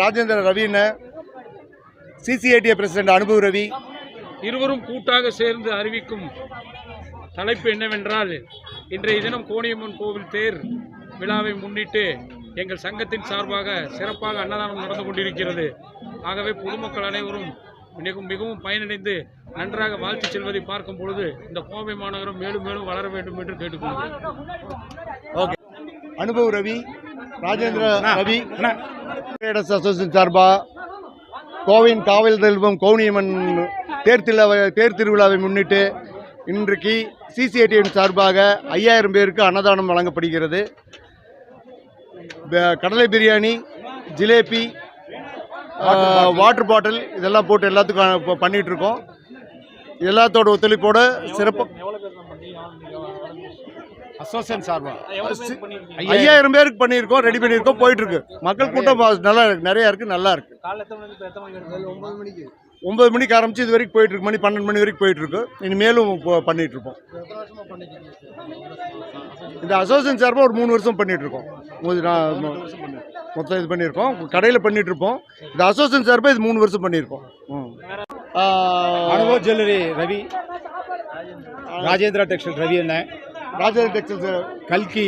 ராஜேந்திர ரவின்னு CCITA president Anubhav Ravi. இருவரும் கூட்டாக சேர்ந்து அறிவிக்கும் தலைப்பு என்னவென்றால் இன்றைய தினம் கோணியம்மன் கோவில் தேர் விழாவை முன்னிட்டு எங்கள் சங்கத்தின் சார்பாக சிறப்பாக அன்னதானம் நடந்து கொண்டிருக்கிறது. ஆகவே பொதுமக்கள் அனைவரும் மிகவும் மிகவும் பயனடைந்து நன்றாக வாழ்த்தி செல்வதை பார்க்கும் பொழுது இந்த கோவை மாநகரம் மேலும் மேலும் வளர வேண்டும் என்று கேட்டுக்கொள்கிறேன். Okay. Anubhav Ravi Rajendra Ravi. Traders association சார்பா கோவையின் காவல் தெய்வம் கவுனியம்மன் தேர் திருவிழாவை தேர் திருவிழாவை முன்னிட்டு இன்றைக்கு சிசிஐடியின் சார்பாக ஐயாயிரம் பேருக்கு அன்னதானம் வழங்கப்படுகிறது. கடலை பிரியாணி ஜிலேபி வாட்டர் பாட்டில் இதெல்லாம் போட்டு எல்லாத்துக்கும் இருக்கோம். எல்லாத்தோட ஒத்துழைப்போட சிறப்பு. அசோசியேஷன் சார்பா? ஐயாயிரம் பேருக்கு பண்ணியிருக்கோம் ரெடி பண்ணியிருக்கோம் போயிட்டு இருக்கு மக்கள் கூட்டம் நல்லா இருக்கு நிறைய இருக்கு நல்லா இருக்கு. ஒன்பது மணிக்கு. ஆரம்பிச்சு இது வரைக்கும் போயிட்டு இருக்கு மணி பன்னெண்டு மணி வரைக்கும் போயிட்டு இருக்கு இனி மேலும் இப்போ பண்ணிட்டு இருப்போம் இந்த அசோசியேஷன் சார்பாக ஒரு மூணு வருஷம் பண்ணிட்டு இருக்கோம். ஒரு நான் மொ- மொத்தம் இது பண்ணியிருக்கோம். கடையில் பண்ணிட்டு இருப்போம். இந்த அசோசியேஷன் சார்பாக இது மூணு வருஷம் பண்ணியிருக்கோம். அனுபவ் ஜுவல்லரி ரவி ராஜேந்திரா டெக்ஸ்டைல் ரவி அண்ணன் ராஜேந்திர டெக்ஸ்டைல்ஸ் கல்கி